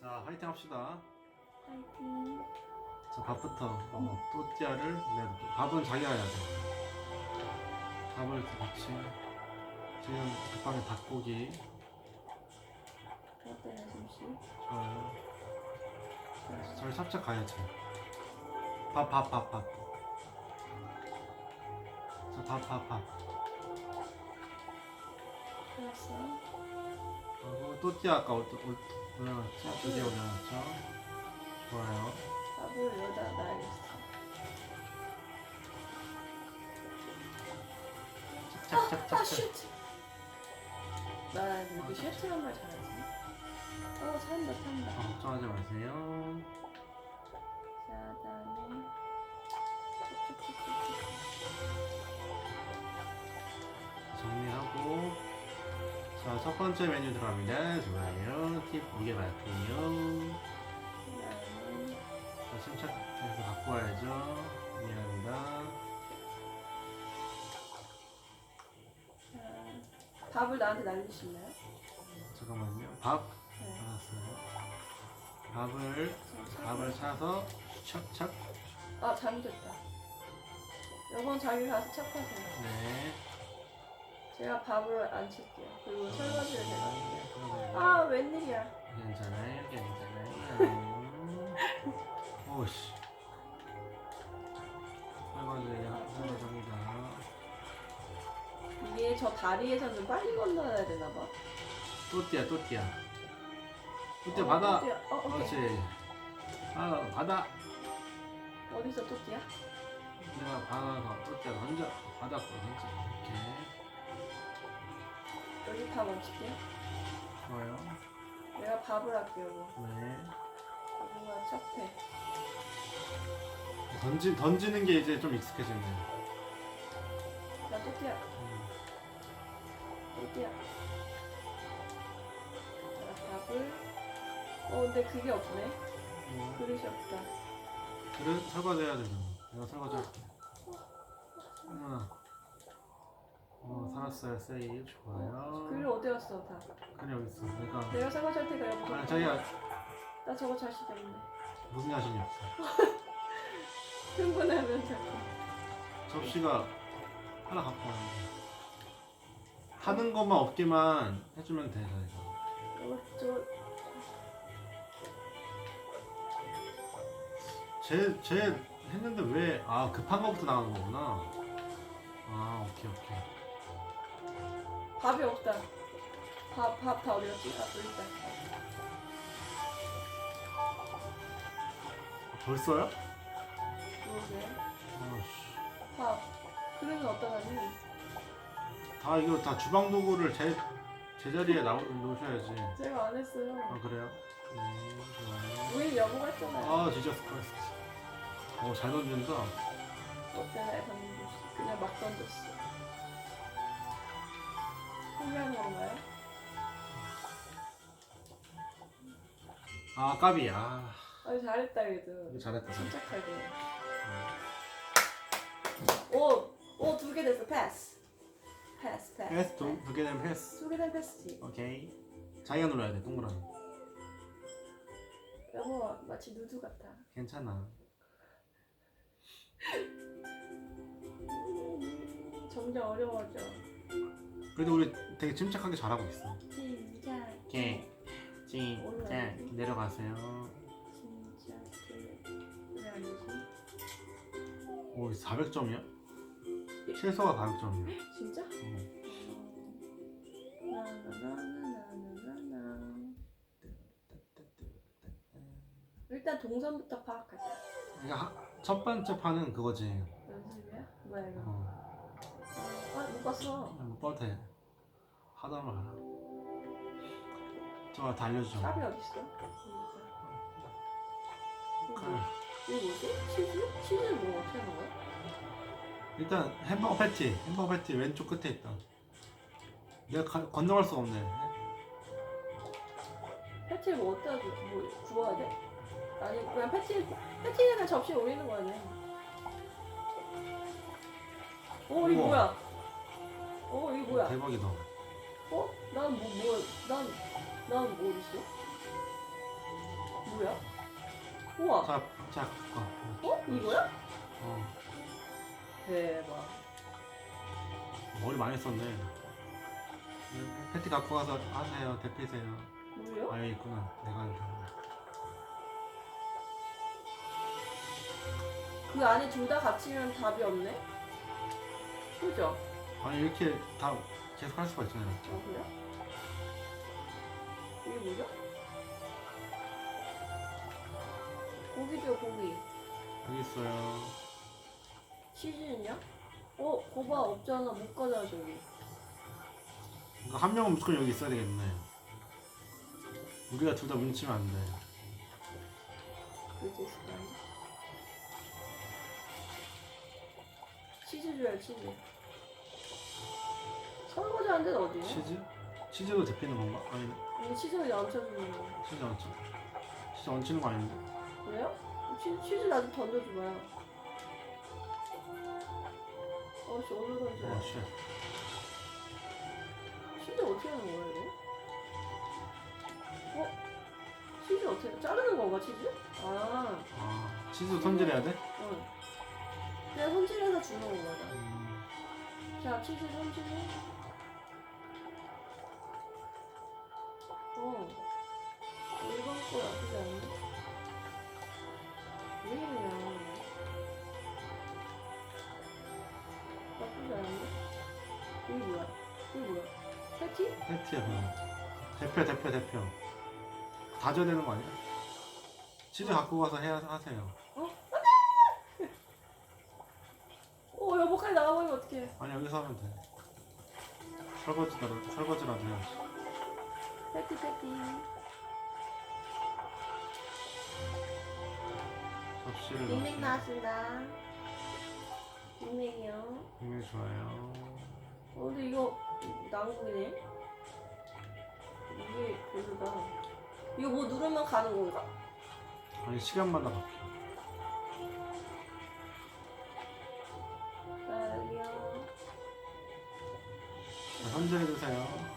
자 화이팅 합시다. 파이팅. 자 밥부터 어, 또띠아를 네, 밥은 자기가 해야 돼. 밥을 같이 지금 급하게 닭고기 어때요, 잠시? 좋아요. 저희 찹찹 가야지. 밥 밥 밥 밥. 자 밥 밥 밥. 알았어. 그리고 또띠아 아까 올, 올, 올려놨죠? 드디어 올려놨죠? 좋아요. 밥을 여기다 놔야겠어. 아, 찹찹찹찹. 슈트! 나 이렇게 슈트란 말 잘하지? 어, 산다, 산다. 어, 걱정하지 마세요. 자 첫 번째 메뉴 들어갑니다. 좋아요. 팁 이게 맞군요. 자 침착해서 갖고 와야죠. 미안합니다. 자, 밥을 나한테 날리실래요? 잠깐만요. 밥? 네. 알았어요. 밥을 자, 밥을 차서 찹찹 아, 잘못했다. 이건 자기 가서 착하세요. 네 제가 밥을 안 칠게요. 그리고 설거지를 제가 할게요. 그러네요. 아, 웬일이야. 괜찮아요 괜찮아요 오씨 설거지 설거지합니다 이게 저 다리에서는 빨리 건너야 되나 봐. 또띠아 또띠아 또띠아 어, 받아 또띠아. 어, 오케이. 그렇지 아 받아 어디서 또띠야? 내가 받아서 또띠아 던져 받았고 던져 이렇게 여기 밥 얹힐게. 좋아요 내가 밥을 할게요. 네 뭔가 chấp해. 던지, 던지는 게 이제 좀 익숙해지네 나 또띠야. 음. 또띠야. 자, 밥을. 어, 근데 그게 없네. 음. 그릇이 없다. 그래 설거지 해야 되잖아 내가 설거지 할게 어머나 어 살았어요 세이 좋아요 그릇 어디 갔어, 다. 그래 여기 있어 내가 내가 설거지 할 테니까 여기. 아 자기가 나 저거 자신 없네. 무슨 자신이 없어 흥분하면 자꾸. 접시가 하나 갖고 왔는데 하는 것만 없게만 해주면 돼 자기가 저 쟤, 쟤 했는데 왜, 아, 급한 거부터 나가는 거구나. 아, 오케이, 오케이. 밥이 없다. 밥, 밥 다 어디 갔지? 아, 여기 있다. 벌써요? 그러게. 아씨. 밥. 그릇은 어디다 놨니? 다, 이거 다 주방 도구를 제, 제자리에 나, 놓으셔야지. 제가 안 했어요. 아, 그래요? 음, 좋아요. 우리 여보가 했잖아요. 아, 지저스 크라이스트. 어, 잘 던진다. 어때요? 던졌어. 그냥 막 던졌어. 포기하는 건가요? 아, 까비. 아, 아, 잘했다, 그래도. 이거 잘했다, 잘했다. 침착하게. 음. 오! 오, 두 개 됐어. 패스. 패스, 패스. 패스, 두, 두개 되면 패스. 두개 된 패스지. 오케이. 자기가 눌러야 돼, 동그라미. 여보, 마치 누드 같아. 괜찮아. 점점 어려워져. 그래도 우리 되게 침착하게 잘하고 있어. 시작. 오케이. 진짜 내려가세요. 진짜 왜 아니지? 오, 400점이야? 최소가 400점이야. 진짜? 어. 나나나나나나나. 일단 동선부터 파악하자. 그러니까 하- 첫 번째 판은 그거지. 연습이야? 뭐야 이거? 어, 아, 못 봤어. 못 뻔해. 하다 말아. 저 달려줘. 샵이 어딨어? 칼. 이거 뭐지? 치즈? 치즈를 뭐 어떻게 하는 거야? 일단 햄버거 패티. 햄버거 패티 왼쪽 끝에 있다. 내가 가- 건너갈 수가 없네. 패티를 뭐 어디다 구, 뭐 구워야 돼? 아니 그냥 패티 패티는 그냥 접시에 올리는 거 아니야? 오 이거 우와. 뭐야? 어 이거 뭐야? 대박이다. 어? 난 뭐 뭐, 난, 난뭐 어딨어? 우와. 자, 자, 와. 어? 이거야? 어, 대박. 머리 많이 썼네. 패티 갖고 가서 하세요. 대피세요. 뭐요? 아, 여기 있구나. 내가 알고. 그 안에 둘 다 갇히면 답이 없네? 그죠? 아니, 이렇게 다 계속 할 수가 있잖아요. 어, 그래요? 이게 뭐죠? 고기죠, 고기. 여기 있어요. 치즈는요? 어, 거봐, 없잖아. 못 가잖아, 저기. 그러니까 한 명은 무조건 여기 있어야 되겠네. 우리가 둘 다 뭉치면 안 돼. 그지, 스파이. 치즈 줘요, 치즈. 설거지 하는 데는 어디예요? 치즈? 치즈도 데피는 건가? 아니, 치즈를 얹혀주는 거. 치즈 얹혀. 치즈 얹히는 거 아닌데? 그래요? 치즈, 치즈 나도 던져줘봐요. 어씨, 오늘 던져요. 어, 쉣. 치즈 어떻게 하는 거야, 이거? 어? 치즈 어떻게, 자르는 건가, 치즈? 아, 아, 치즈 손질해야 돼? 응. 그냥 손질해서 주는 거잖아. 음, 자, 치즈 손질해. 어. 이번 거 나쁘지 않네. 왜 이러냐. 나쁘지 않은데? 이게 뭐야? 이게 뭐야? 패티? 패티야, 그냥. 대표, 대표, 대표. 다져야 되는 거 아니야? 치즈 갖고 가서 해야 하세요. 오, 어, 여보까지 나가버리면 어떡해. 아니, 여기서 하면 돼. 설거지라도, 설거지라도 해야지. 패티, 패티. 접시를 빅맥 넣을게요. 나왔습니다. 빅맥이요. 굉장히 좋아요. 어, 근데 이거 난국이네. 이게 별로다. 이거 뭐 누르면 가는 건가? 아니, 시간마다 바뀌어. 딸기요. 자, 손질해주세요.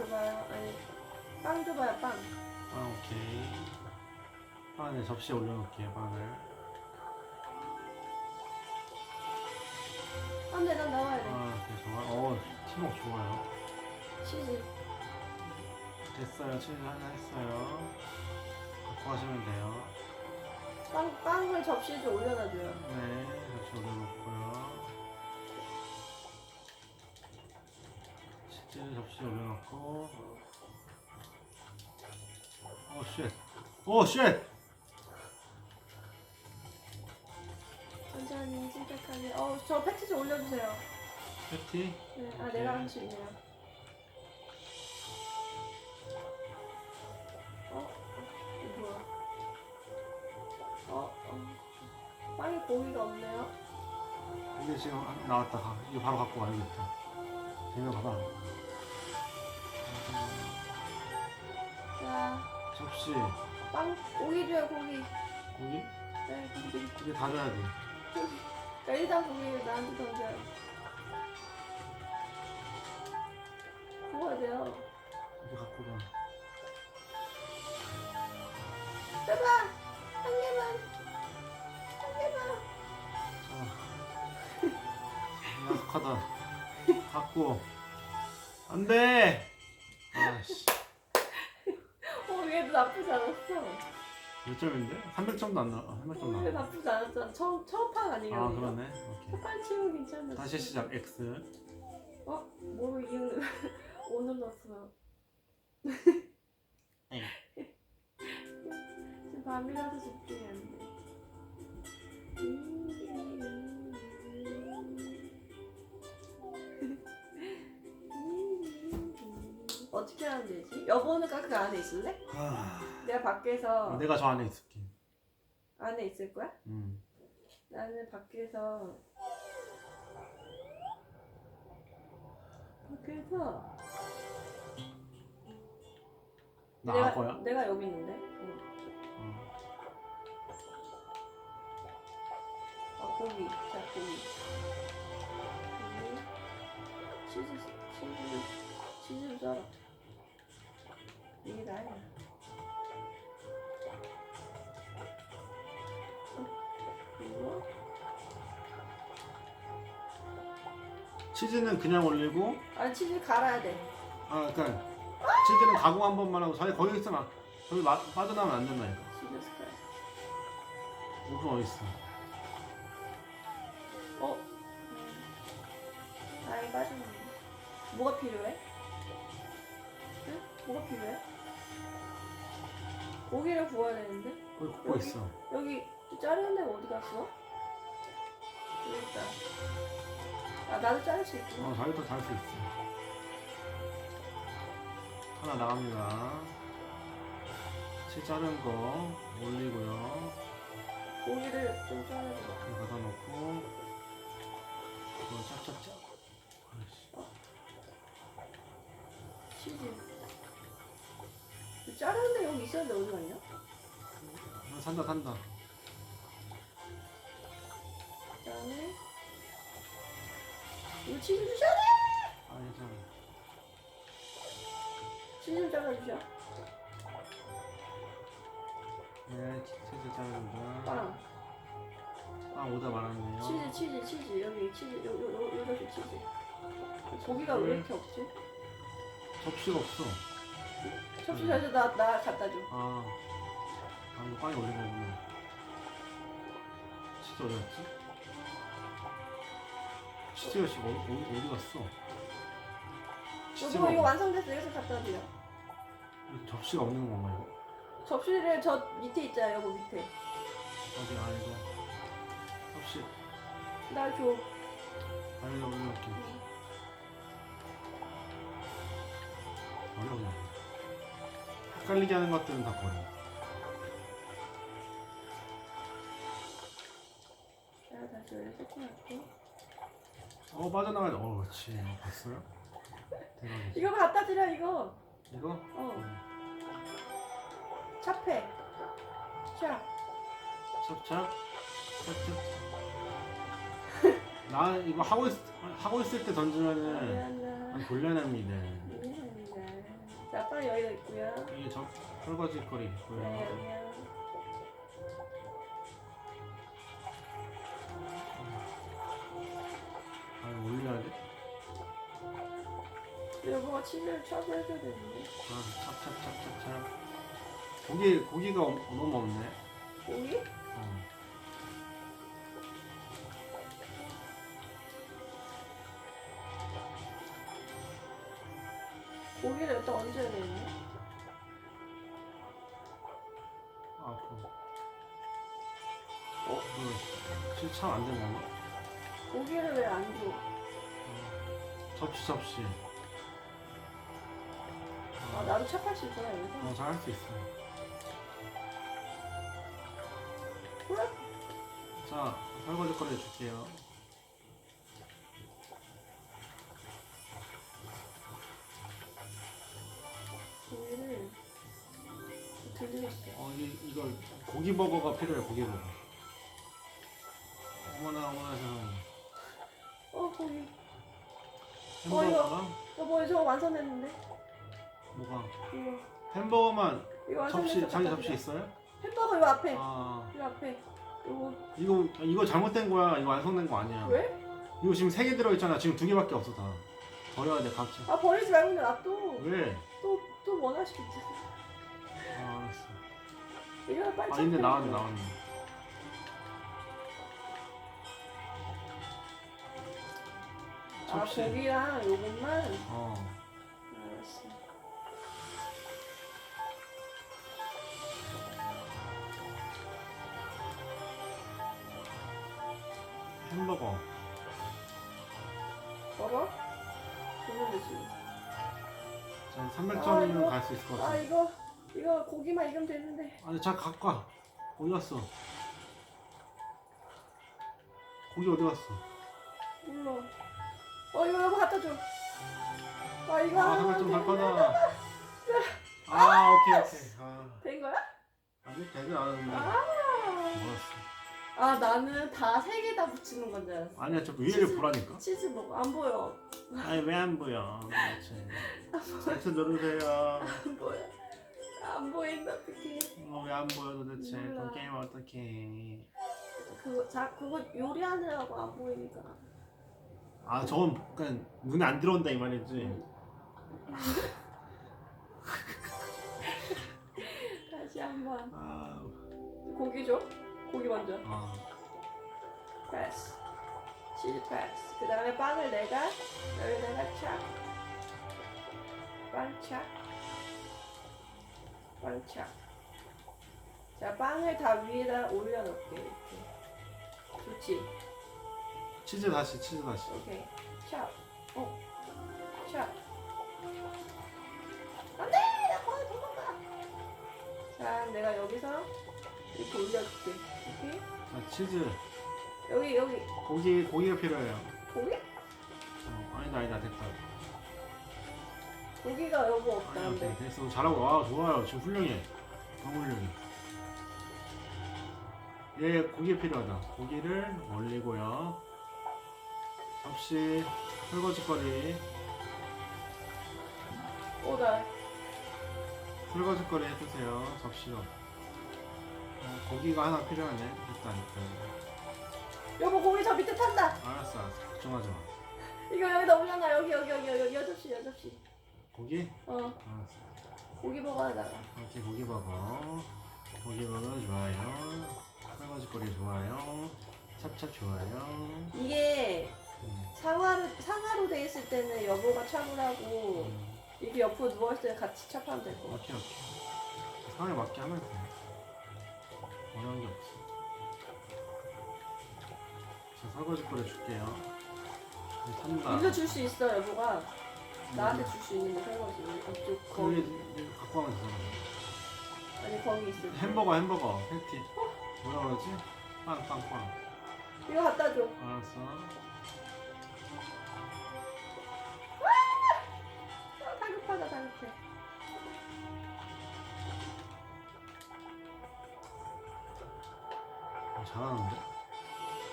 줘봐요. 아니, 빵 줘봐요, 빵. 아, 오케이. 빵에 접시에 올려놓을게요, 빵을. 안 돼, 난 나와야 돼. 아, 오케이, 좋아. 어, 팀워크 좋아요. 치즈. 됐어요. 치즈 하나 했어요. 갖고 가시면 돼요. 빵, 빵을 접시에 좀 올려놔줘요. 네, 접시 올려놓고 접시 올려놓고. 오, 쉣. 오, 쉣! 천천히, 침착하게. 어, 저 패티 좀 올려주세요. 패티? 네, 아. 내가 할 수 있네요. 어? 어? 이거 뭐야? 어? 어? 빵에 고기가 없네요? 이게 지금 아- 나왔다. 가. 이거 바로 갖고 와야겠다. 이거 봐봐. 접시, 빵, 고기 줘요, 고기. 고기? 네, 고기. 이게 다 줘야 돼. 자, 일단 고기 나한테 던져요. 구워야 돼요. 이게 갖고 가. 제발! 한 개만! 한 개만! 자. 약속하다. 갖고. 안 돼! 몇 점인데? 300점도 안 나와. 300점 어, 얘 나와. 나쁘지 않았잖아. 처음, 처음 판 아니에요? 아, 이거? 그러네. 오케이. 첫판 치고 괜찮았어. 다시 시작. X. 어? 뭐 이응 오늘 넣었어. 네. 지금 밤이라서 집중 어떻게 하면 되지? 여보는 그 안에 있을래? 아, 내가 밖에서 내가 저 안에 있을게. 안에 있을 거야? 음. 나는 밖에서 밖에서 나 내가, 악어야? 내가 여기 있는데. 응. 어. 어, 고기. 자, 고기. 치즈 치즈 치즈를 썰어. 이게 나야. 어, 그리고 치즈는 그냥 올리고 아 치즈 갈아야 돼. 아 그러니까 치즈는 가공 한 번만 하고 자기 거기 있으면 저기 마, 빠져나오면 안 된다니까 치즈. 오픈 어디 있어 어? 다행히 빠지네. 뭐가 필요해? 필요해? 고기를 구워야 되는데? 거기 굽고 있어 여기 자르는 데가 어디 갔어? 여기 있다. 아, 나도 자를 수 있구나. 어 자기도 잘수 있어 하나 나갑니다 치 자른 거 올리고요 고기를 좀 자르자. 이거 갖다 놓고 이거 짝짝짝 아이씨. 치즈. 그 자르는 데 여기 있었는데 어디 갔냐? 아, 산다 산다 그 다음에 이거 치즈 주셔야 돼! 아 괜찮아 치즈 좀 잘라주셔. 네 치즈 자릅니다 빵. 아 오다 말았네요 치즈, 치즈, 치즈. 여기 치즈, 요, 요, 요, 요렇게 치즈. 고기가 왜 이렇게 없지? 접시가 없어 접시에서 나, 나 갖다 줘. 아, 아 이거 빵에 올린 거구나. 치즈 어디 갔지? 치즈가 지금 어디, 어디, 어디 갔어? 이거, 이거 완성됐어. 여기서 갖다. 이 접시가 없는 건가 이거? 접시를 저 밑에 있잖아요. 여기 밑에. 어디 아 이거 접시 나 줘. 올려놓게 버려 그냥 헷갈리게 하는 것들은 다 버려 자, 다시 원래 세팅할게. 어 빠져나가야 어 그렇지 봤어요? 대박이지 이거 갖다 드려, 이거. 이거? 어. 응. 차패. 자, 찹찹 찹찹 나 이거 하고 있 하고 있을 때 던지면은 미안해. 돌려냅니다. 자, 빨리 여기가 있고요. 이게 저 설거지 거리 네, 있고요. 미안. 아 이거 올려야 돼? 여보가 치즈를 쳐서 해줘야 되는데. 아 찹찹찹찹찹. 고기 고기가 없- 너무 없네. 고기? 어. 어? 실참 안 되는 건가? 고기를 왜 안 줘? 어. 접시 접시. 아, 나도 착할 수 있구나, 여기서. 어, 잘할 수 있어. 그래? 자, 설거지 거리 줄게요. 고기 버거가 필요해, 고기 버거. 어머나, 어머나, 세상에. 어, 고기. 햄버거랑 여보, 저거 완성됐는데? 뭐가? 이거. 햄버거만 이거 접시, 완성됐어. 자기 접시. 있어요? 햄버거 요 앞에. 아, 요 앞에. 요거. 이거, 이거 잘못된 거야. 이거 완성된 거 아니야. 왜? 이거 지금 세 개 들어 있잖아. 지금 두 개밖에 없어, 다. 버려야 돼, 각자. 아, 버리지 말고 그냥 놔둬. 왜? 또, 또 원하시겠지. 아, 알았어. 이거 빨리 아, 근데 착해. 나왔네, 나왔네. 아, 접시. 고기랑 요것만. 어. 알았어. 햄버거. 먹어? 되는 되지. 자, 아, 300점이면 이거- 갈 수 있을 것 아, 같아. 이거, 이거 고기만 익으면 되는데. 아니, 자, 갖고 와. 어디 갔어? 고기 어디 갔어? 몰라. 어, 이거 여보 갖다 줘. 아, 이거 아, 300점 갈 되면 거다. 아, 오케이, 오케이. 아, 된 거야? 아직 되지 않았는데. 아, 먹었어. 아 나는 다 세 개 다 붙이는 건줄 알았어. 아니야 저 위를 치즈- 보라니까 치즈 먹어 안 보여 아니 왜 안 보여 도대체 세트 누르세요 안 보여 안 보인다 어떡해. 어, 왜 안 보여 도대체 몰라. 그 게임 어떡해 그거 자 그거 요리하느라고 안 보이니까. 아 저건 그냥 눈에 안 들어온다 이 말이지 다시 한번 아, 고기 줘. 고기 먼저. 아 패스. 치즈 패스. 그 다음에 빵을 내가 여기다가 착. 빵 착. 빵 착. 자 빵을 다 위에다 올려놓을게 이렇게. 좋지. 치즈 다시 치즈 다시 오케이. 샵. 어. 샵. 안 돼! 나 거기 도망가! 자, 내가 여기서 이렇게 올려줄게. 이렇게. 자 치즈 여기, 여기. 고기 고기가 필요해요 고기? 어, 아니다 아니다 됐다 고기가 여보 아니 없다는데. 됐어 잘하고 와 좋아요. 지금 훌륭해. 너무 훌륭해 얘 고기 필요하다. 고기를 올리고요. 접시 설거지거리. 오, 나. 설거지거리 해주세요. 접시로. 어, 고기가 하나 필요하네. 됐다 됐다 여보, 고기 저 밑에 탄다! 알았어 알았어. 걱정하지 마. 이거 여기다 올려놔. 여기, 여기, 여기, 여기, 여 접시, 여 접시. 고기? 어, 알았어 고기 먹어야다가. 이렇게 고기 버거 고기 버거 좋아요. 설거지 거리 좋아요. 찹찹 좋아요. 이게 음, 상하로, 상하로 돼 있을 때는 여보가 찹을 하고, 음. 이렇게 옆으로 누워 있을 때는 같이 찹하면 될 것 같아. 오케이 오케이. 상황에 맞게 하면 돼. 어려운 게 없어. 자 설거지 거리 줄게요. 이거 탄다. 일로 줄 수 있어 여보가 나한테 줄 수 있는 거 설거지 이쪽 거기 갖고 가면 되잖아. 아니 거기 있을 때. 햄버거 햄버거. 패티. 뭐라 그러지? 빵빵빵. 이거 갖다 줘. 알았어. 아, 다급하다 다급해. 어, 잘하는데?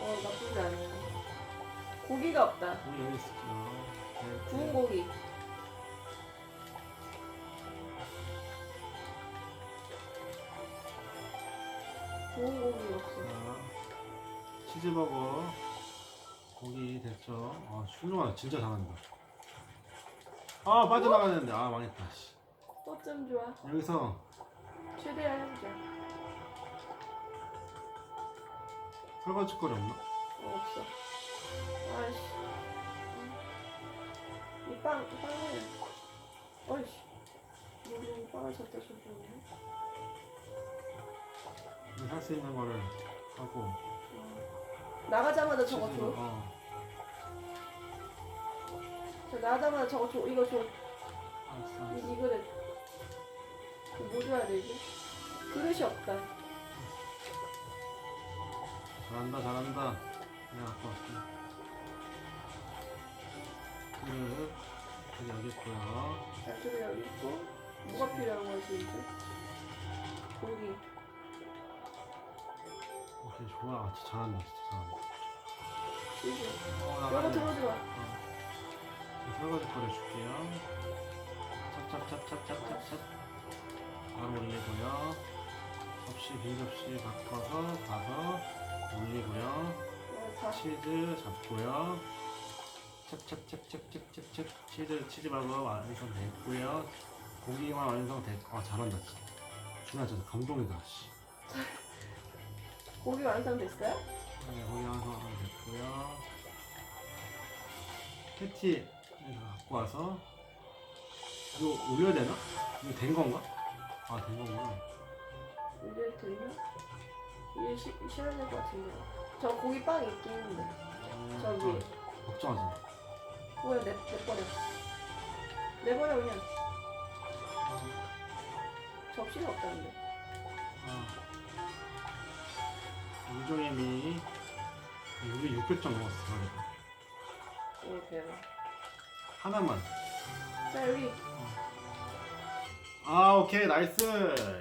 어 나쁘지 않아 고기가 없다. 고기 여기 있을게요. 네, 네. 구운 고기 자, 치즈버거. 고기 됐죠? 아 훌륭하다. 진짜 잘한다. 아 빠져나가는데. 아 망했다 씨. 어쩜 좋아? 여기서 최대한 해보자. 설거지 거리 없나? 어, 없어. 아이씨. 이빵 이 빵을 어이씨. 모르는 빵을 줬다 줬네 할 수 있는 거를 하고 나가자마자 저거 줘. 어 저 나가자마자 저거 줘. 이거 줘. 알았어 이, 알았어 이 그릇. 이거 뭐 줘야 되지? 그릇이 없다. 잘한다 잘한다 내가 갖고 왔게 그릇 여기 여기 있고요 양쪽에 여기 있고. 뭐가 필요한 거지, 이제? 고기. 오케이 좋아 진짜 잘한다 진짜 잘한다. 어, 나가네. 들어들어. 어. 설거지거리 줄게요 찹찹찹찹찹찹찹 바로 올리고요 접시 빈 접시 바꿔서 가서 올리고요 어, 다. 치즈 잡고요 찹찹찹찹찹찹찹 치즈 치즈버거 완성됐고요 고기만 완성됐고 아 잘한다 진짜 준아 진짜 감동이다 씨. 고기 완성됐어요? 네, 고기 완성됐고요 패티 갖고 와서 이거 올려야 되나? 이거 된 건가? 아 된 거구나 이제 되면? 이게 시, 시간 될것 같은데. 저 고기 빵 있긴 있는데. 어, 저기. 아, 걱정하지 마 뭐야, 내, 내버려. 내버려, 그냥. 접시가 없다는데. 아. 우정님이 우리 600점 넘었어 그래도. 오, 대박. 하나만 자, 여기. 아 오케이 나이스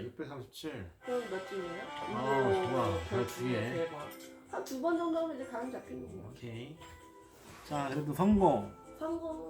637 그럼 몇 줄이에요? 아, 좋아. 별두 개. 한두 번 정도 하면 이제 감 잡히는 거야. 오케이 자 그래도 성공 성공.